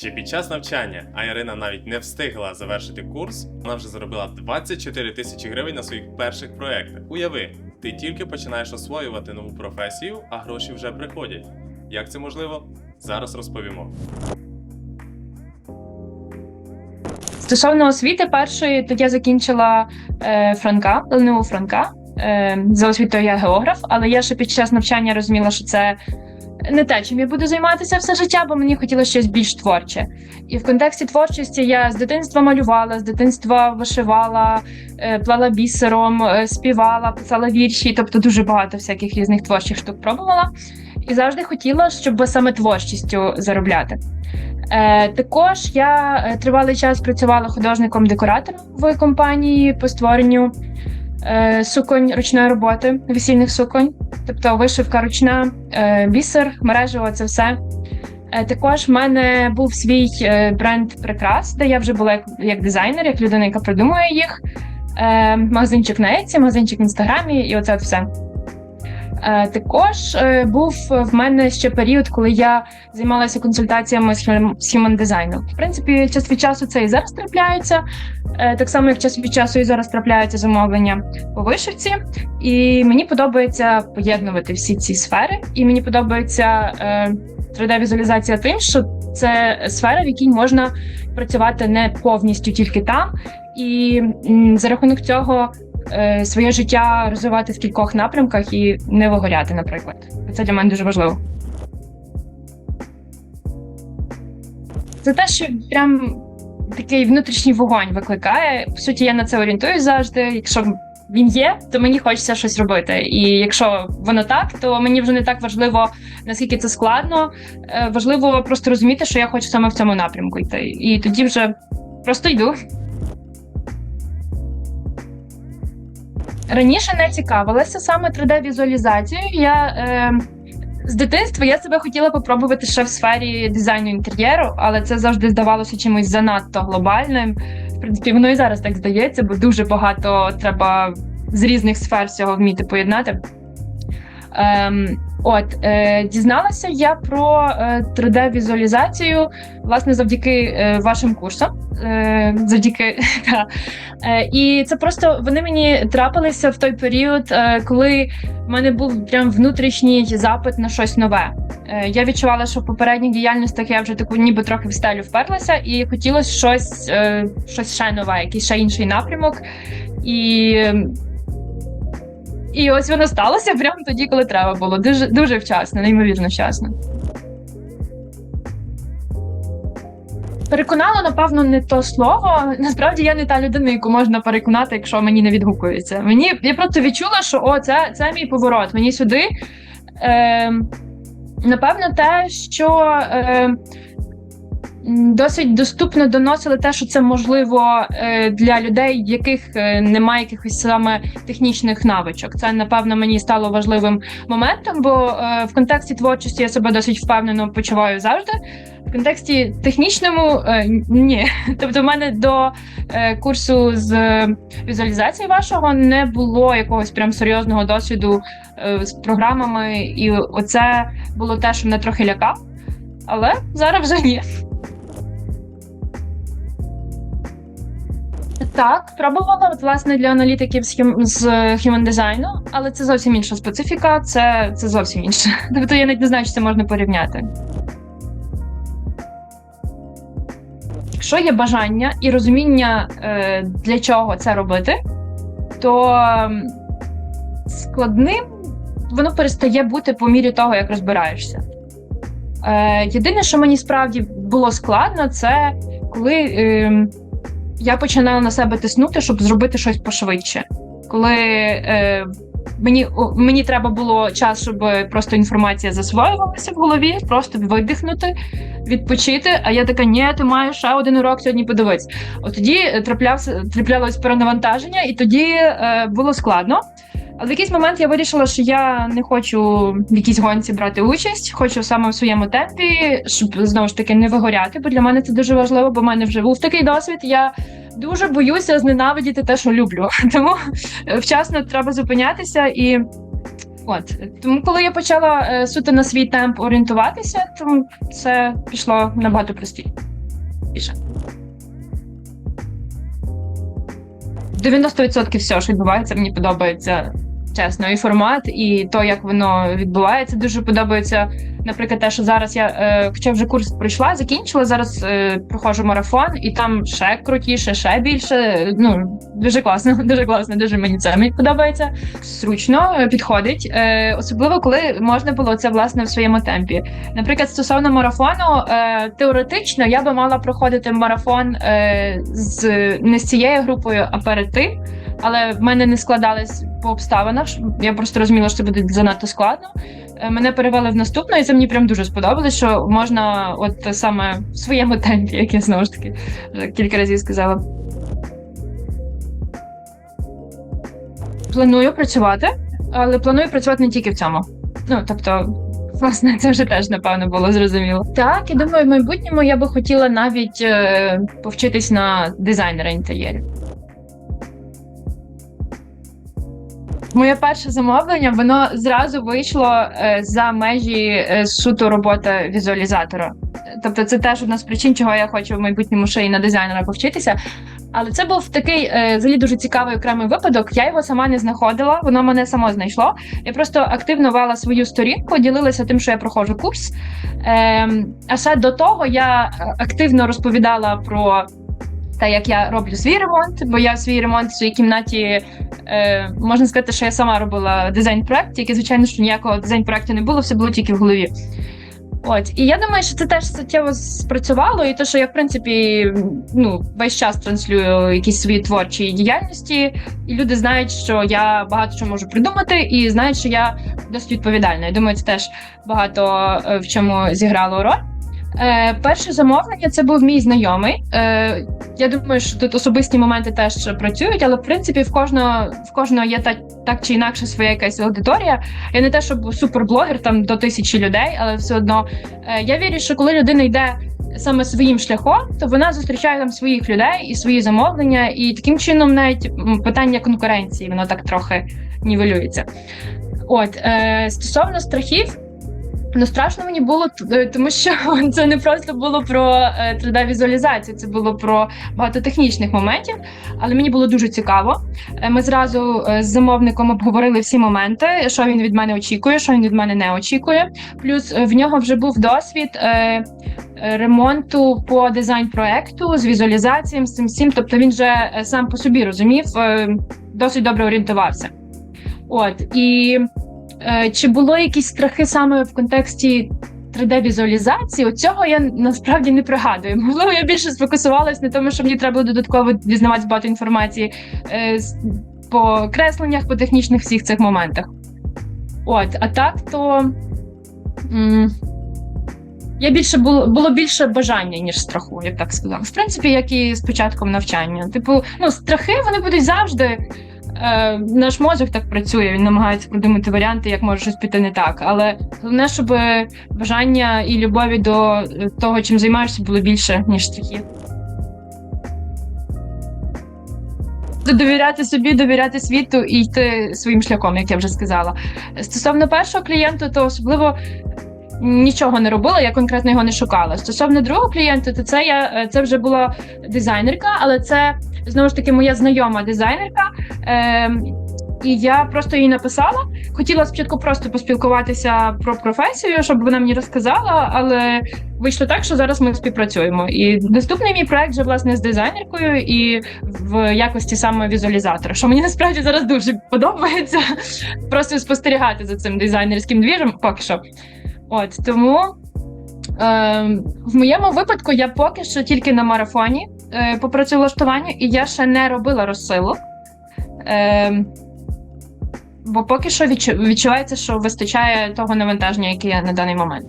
Ще під час навчання, а Ірина навіть не встигла завершити курс, вона вже заробила 24 тисячі гривень на своїх перших проєктах. Уяви, ти тільки починаєш освоювати нову професію, а гроші вже приходять. Як це можливо? Зараз розповімо. Стосовно освіти, першої то я закінчила е, Франка, ЛНУ Франка. Е, за освітою я географ, але я ще під час навчання розуміла, що це не те, чим я буду займатися все життя, бо мені хотілося щось більш творче. І в контексті творчості я з дитинства малювала, з дитинства вишивала, е, плела бісером, е, співала, писала вірші, тобто дуже багато всяких різних творчих штук пробувала. І завжди хотіла, щоб саме творчістю заробляти. Е, також я е, тривалий час працювала художником-декоратором в компанії по створенню суконь ручної роботи, весільних суконь, тобто вишивка ручна, е, бісер, мережево, це все. Е, також в мене був свій е, бренд прикрас, де я вже була як, як дизайнер, як людина, яка придумує їх. Е, магазинчик на Еці, магазинчик в інстаграмі, і оце от все. Е, Також е, був в мене ще період, коли я займалася консультаціями з human дизайну. В принципі, час від часу це і зараз трапляється. Е, Так само, як час від часу і зараз трапляються замовлення по вишивці. І мені подобається поєднувати всі ці сфери. І мені подобається е, 3D-візуалізація тим, що це сфера, в якій можна працювати не повністю тільки там. І за рахунок цього е, своє життя розвивати в кількох напрямках і не вигоряти, наприклад. Це для мене дуже важливо. Це те, що прям такий внутрішній вогонь викликає. По суті, я на це орієнтуюсь завжди. Якщо він є, то мені хочеться щось робити. І якщо воно так, то мені вже не так важливо, наскільки це складно. Е, Важливо просто розуміти, що я хочу саме в цьому напрямку йти. І тоді вже просто йду. Раніше не цікавилася саме 3D-візуалізацією. Я е, з дитинства я себе хотіла попробувати ще в сфері дизайну інтер'єру, але це завжди здавалося чимось занадто глобальним. В принципі, воно і зараз так здається, бо дуже багато треба з різних сфер цього вміти поєднати. Ем, от е, дізналася я про е, 3D-візуалізацію власне завдяки е, вашим курсам. Е, завдяки та. Е, і це просто вони мені трапилися в той період, е, коли в мене був прям внутрішній запит на щось нове. Е, я відчувала, що в попередніх діяльностях я вже таку ніби трохи в стелю вперлася, і хотілося щось, е, щось ще нове, якийсь ще інший напрямок. І, і ось воно сталося прямо тоді, коли треба було. Дуже дуже вчасно, неймовірно вчасно. Переконало, напевно, не то слово. Насправді я не та людина, яку можна переконати, якщо мені не відгукується. Мені я просто відчула, що о, це, це мій поворот. Мені сюди. Е, напевно, те, що е, досить доступно доносили те, що це можливо е, для людей, яких е, немає якихось саме технічних навичок. Це напевно мені стало важливим моментом, бо е, в контексті творчості я себе досить впевнено почуваю завжди. В контексті технічному ні. Тобто, в мене до курсу з візуалізації вашого не було якогось прям серйозного досвіду з програмами, і оце було те, що мене трохи лякав. Але зараз вже ні. Так, пробувала власне для аналітиків з, хім... з human дизайну, але це зовсім інша специфіка, це, це зовсім інше. Тобто я навіть не знаю, чи це можна порівняти. Якщо є бажання і розуміння, е, для чого це робити, то ем, складним воно перестає бути по мірі того, як розбираєшся. Е, єдине, що мені справді було складно, це коли е, я починала на себе тиснути, щоб зробити щось пошвидше. Коли е, мені, мені треба було час, щоб просто інформація засвоювалася в голові, просто видихнути, відпочити. А я така, ні, ти маєш ще один урок сьогодні подивитися. От тоді е, траплявся, траплялось перенавантаження, і тоді е, було складно. Але в якийсь момент я вирішила, що я не хочу в якійсь гонці брати участь, хочу саме в своєму темпі, щоб знову ж таки не вигоряти, бо для мене це дуже важливо, бо в мене вже був такий досвід. Я дуже боюся зненавидіти те, що люблю. Тому е, вчасно треба зупинятися і. От тому, коли я почала е, суто на свій темп орієнтуватися, то це пішло набагато простіше. більше. 90% всього, що відбувається, мені подобається чесно. І формат, і то, як воно відбувається, дуже подобається. Наприклад, те, що зараз я, е, хоча вже курс пройшла, закінчила, зараз е, проходжу марафон, і там ще крутіше, ще більше. Ну дуже класно, дуже класно, дуже мені це мені подобається. Зручно е, підходить, е, особливо коли можна було це власне в своєму темпі. Наприклад, стосовно марафону, е, теоретично я би мала проходити марафон е, з не з цією групою, а перед тим. Але в мене не складались по обставинах. Я просто розуміла, що це буде занадто складно. Е, Мене перевели в наступну, і це мені прям дуже сподобалось, що можна, от саме в своєму темпі, як я знову ж таки вже кілька разів сказала. Планую працювати, але планую працювати не тільки в цьому. Ну тобто, власне, це вже теж напевно було зрозуміло. Так, і думаю, в майбутньому я би хотіла навіть е, повчитись на дизайнера інтер'єрів. Моє перше замовлення воно зразу вийшло е, за межі е, суто роботи візуалізатора. Тобто, це теж одна з причин, чого я хочу в майбутньому ще й на дизайнера повчитися. Але це був такий е, взагалі дуже цікавий окремий випадок. Я його сама не знаходила, воно мене само знайшло. Я просто активно вела свою сторінку, ділилася тим, що я проходжу курс. Е, а ще до того я активно розповідала про те, як я роблю свій ремонт, бо я свій ремонт в своїй кімнаті е, можна сказати, що я сама робила дизайн-проект, який, звичайно, що ніякого дизайн-проекту не було, все було тільки в голові. От, і я думаю, що це теж суттєво спрацювало, і те, що я, в принципі, ну, весь час транслюю якісь свої творчі діяльності, і люди знають, що я багато що можу придумати, і знають, що я досить відповідальна. Я думаю, це теж багато е, в чому зіграло роль. Е, перше замовлення це був мій знайомий. Е, я думаю, що тут особисті моменти теж працюють, але в принципі в кожного в кожного є так, так чи інакше своя якась аудиторія. Я не те, щоб суперблогер там до тисячі людей, але все одно е, я вірю, що коли людина йде саме своїм шляхом, то вона зустрічає там своїх людей і свої замовлення, і таким чином навіть питання конкуренції воно так трохи нівелюється. От е, стосовно страхів. Ну, страшно мені було, тому що це не просто було про 3D-візуалізацію, це було про багато технічних моментів, але мені було дуже цікаво. Е, Ми зразу е, з замовником обговорили всі моменти, що він від мене очікує, що він від мене не очікує. Плюс е, в нього вже був досвід е, е, ремонту по дизайн-проекту з візуалізаціями, з цим всім. Тобто він вже е, сам по собі розумів, е, досить добре орієнтувався. От і Е, Чи було якісь страхи саме в контексті 3D-візуалізації? От Цього я насправді не пригадую. Можливо, я більше сфокусувалась на тому, що мені треба було додатково дізнаватися багато інформації е, по кресленнях, по технічних всіх цих моментах. От, а так то. Я більше було, було більше бажання, ніж страху, я б так сказала. В принципі, як і з початком навчання. Типу, ну, страхи вони будуть завжди. Е, наш мозок так працює, він намагається придумати варіанти, як може щось піти не так. Але головне, щоб бажання і любові до того, чим займаєшся, було більше, ніж страхів. Довіряти собі, довіряти світу і йти своїм шляхом, як я вже сказала. Стосовно першого клієнту, то особливо нічого не робила, я конкретно його не шукала. Стосовно другого клієнта, то це я е, це вже була дизайнерка, але це знову ж таки моя знайома дизайнерка. Е, і я просто їй написала. Хотіла спочатку просто поспілкуватися про професію, щоб вона мені розказала, але вийшло так, що зараз ми співпрацюємо. І наступний мій проект вже власне з дизайнеркою і в якості саме візуалізатора, що мені насправді зараз дуже подобається просто спостерігати за цим дизайнерським двіжем поки що. От тому в моєму випадку я поки що тільки на марафоні е, по працевлаштуванню, і я ще не робила розсилок. Е, бо поки що відчу- відчувається, що вистачає того навантаження, яке є на даний момент.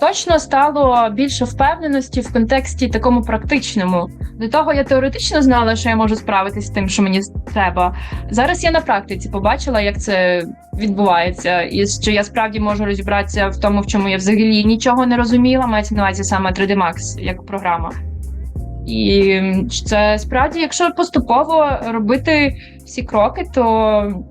Точно стало більше впевненості в контексті такому практичному. До того я теоретично знала, що я можу справитись з тим, що мені треба. Зараз я на практиці побачила, як це відбувається, і що я справді можу розібратися в тому, в чому я взагалі нічого не розуміла. Мається на увазі саме 3D Max як програма. І це справді, якщо поступово робити всі кроки, то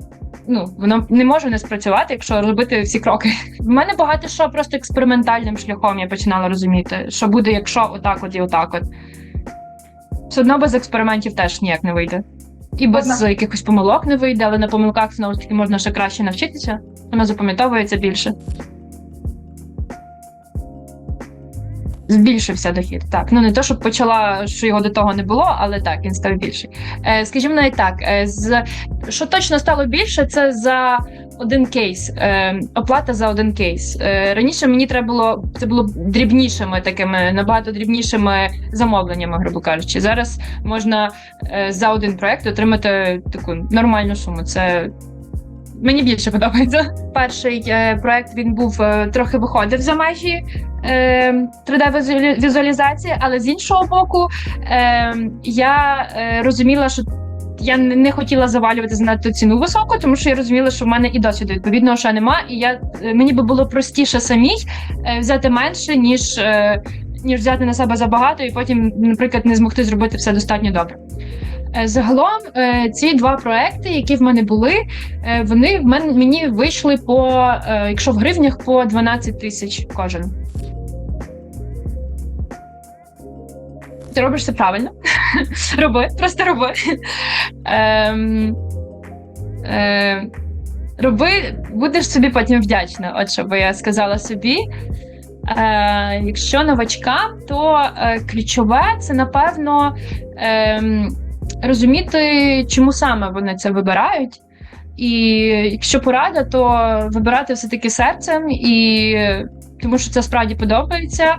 ну воно не може не спрацювати, якщо робити всі кроки. В мене багато що просто експериментальним шляхом я починала розуміти, що буде, якщо отак, от і отак, от все одно без експериментів теж ніяк не вийде. І без Одна. якихось помилок не вийде, але на помилках знову ж таки можна ще краще навчитися. Воно запам'ятовується більше. Збільшився дохід. Так, ну не то, щоб почала, що його до того не було, але так, він став більший. Е, скажімо навіть так, е, з що точно стало більше, це за один кейс. Е, оплата за один кейс. Е, раніше мені треба було це було дрібнішими такими, набагато дрібнішими замовленнями, грубо кажучи. Зараз можна е, за один проект отримати таку нормальну суму. Це мені більше подобається. Перший е, проект він був е, трохи виходив за межі е, 3D-візуалізації, але з іншого боку, я розуміла, що я не хотіла завалювати занадто ціну високу, тому що я розуміла, що в мене і досвіду відповідного ще нема, і я мені би було простіше самій взяти менше, ніж, ніж взяти на себе забагато, і потім, наприклад, не змогти зробити все достатньо добре. Е, Загалом е, ці два проекти, які в мене були, е, вони в мене мені вийшли по, якщо в гривнях, по 12 тисяч кожен. Ти робиш це правильно. роби, просто роби. Ем, роби, будеш собі потім вдячна, от що би я сказала собі. Якщо новачкам, то ключове це напевно е, розуміти, чому саме вони це вибирають. І якщо порада, то вибирати все-таки серцем, і тому що це справді подобається.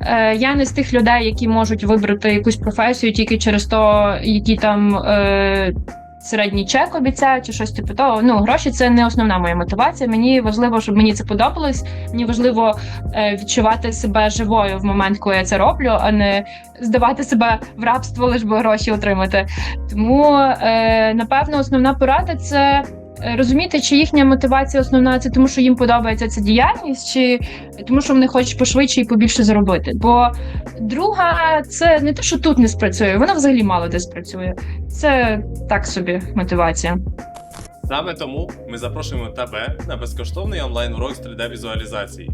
Е, я не з тих людей, які можуть вибрати якусь професію тільки через то, які там е, середній чек обіцяють, чи щось типу того. Ну, гроші це не основна моя мотивація. Мені важливо, щоб мені це подобалось. Мені важливо е, відчувати себе живою в момент, коли я це роблю, а не здавати себе в рабство, лиш би гроші отримати. Тому, е, напевно, основна порада це. Е, Розуміти, чи їхня мотивація основна це тому, що їм подобається ця діяльність, чи тому, що вони хочуть пошвидше і побільше заробити. Бо друга, це не те, що тут не спрацює, вона взагалі мало де спрацює. Це так собі мотивація. Саме тому ми запрошуємо тебе на безкоштовний онлайн-урок з 3D-візуалізації.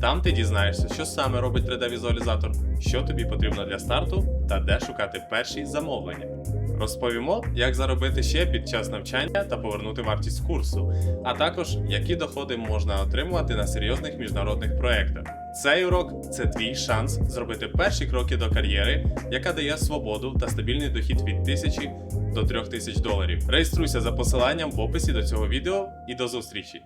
Там ти дізнаєшся, що саме робить 3D-візуалізатор, що тобі потрібно для старту та де шукати перші замовлення. Розповімо, як заробити ще під час навчання та повернути вартість курсу, а також які доходи можна отримувати на серйозних міжнародних проєктах. Цей урок це твій шанс зробити перші кроки до кар'єри, яка дає свободу та стабільний дохід від тисячі до трьох тисяч доларів. Реєструйся за посиланням в описі до цього відео і до зустрічі!